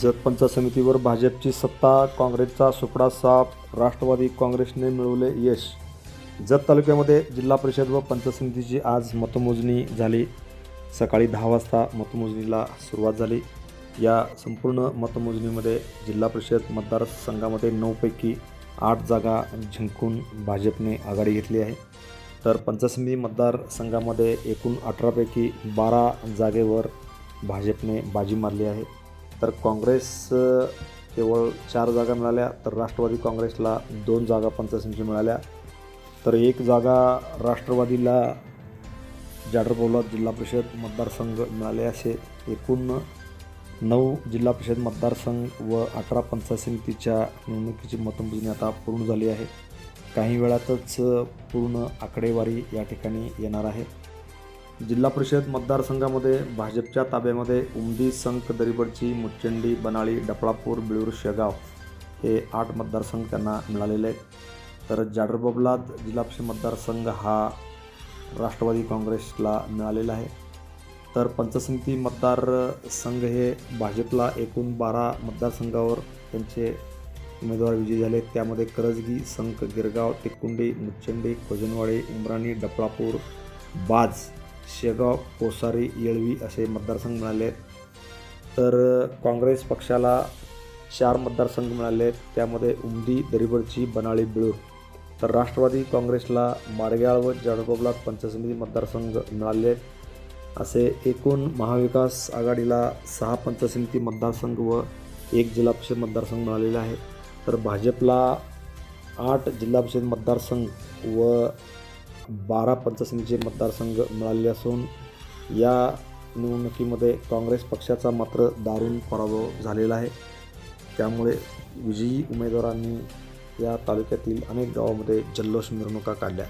जतपंच समितीवर भाजपची सत्ता काँग्रेसचा सुपडा साफ राष्ट्रवादी काँग्रेसने मिळवले यश. जत तालुक्यामध्ये जिल्हा परिषद व पंचसमितीची आज मतमोजणी झाली. सकाळी दहा वाजता मतमोजणीला सुरुवात झाली. या संपूर्ण मतमोजणीमध्ये जिल्हा परिषद मतदारसंघामध्ये नऊपैकी आठ जागा जिंकून भाजपने आघाडी घेतली आहे. तर पंचसमिती मतदारसंघामध्ये एकूण अठरापैकी बारा जागेवर भाजपने बाजी मारली आहे. तर काँग्रेस केवळ चार जागा मिळाल्या तर राष्ट्रवादी काँग्रेसला दोन जागा पंचायत समिती मिळाल्या. तर एक जागा राष्ट्रवादीला जाडरपौला जिल्हा परिषद मतदारसंघ मिळाले असे. एकूण नऊ जिल्हा परिषद मतदारसंघ व अठरा पंचायत समितीच्या निवडणुकीची मतमोजणी आता पूर्ण झाली आहे. काही वेळातच पूर्ण आकडेवारी या ठिकाणी येणार आहे. जिल्हा परिषद मतदारसंघामध्ये भाजपच्या ताब्यामध्ये उमदी संख दरीबडची मुच्चंडी बनाळी डपळापूर बिळूर शेगाव हे आठ मतदारसंघ त्यांना मिळालेले आहेत. तर जाडरबबलाद जिल्हा परिषद मतदारसंघ हा राष्ट्रवादी काँग्रेसला मिळालेला आहे. तर पंचसमिती मतदारसंघ मतदार संघ हे भाजपला एकूण बारा मतदारसंघावर त्यांचे उमेदवार विजयी झाले त्यामध्ये करजगी संख गिरगाव टिकुंडी मुच्चंडी खोजनवाडी उमराणी डपळापूर बाज शेगाव कोसारी येळवी असे मतदारसंघ मिळाले आहेत. तर काँग्रेस पक्षाला चार मतदारसंघ मिळाले आहेत. त्यामध्ये उमदी दरिबडची बनाळी बिळूर तर राष्ट्रवादी काँग्रेसला माडगाळ व जळगावला पंचायत समिती मतदारसंघ मिळाले असे एकूण महाविकास आघाडीला सहा पंचायत समिती मतदारसंघ व एक जिल्हा परिषद मतदारसंघ मिळालेला आहे तर भाजपला आठ जिल्हा परिषद मतदारसंघ व बारा पंचायत मतदारसंघ मिळालेले असून या निवडणुकीमध्ये काँग्रेस पक्षाचा मात्र दारुण पराभव झालेला आहे. त्यामुळे विजयी उमेदवारांनी या तालुक्यातील अनेक गावामध्ये जल्लोष मिरवणुका काढल्या.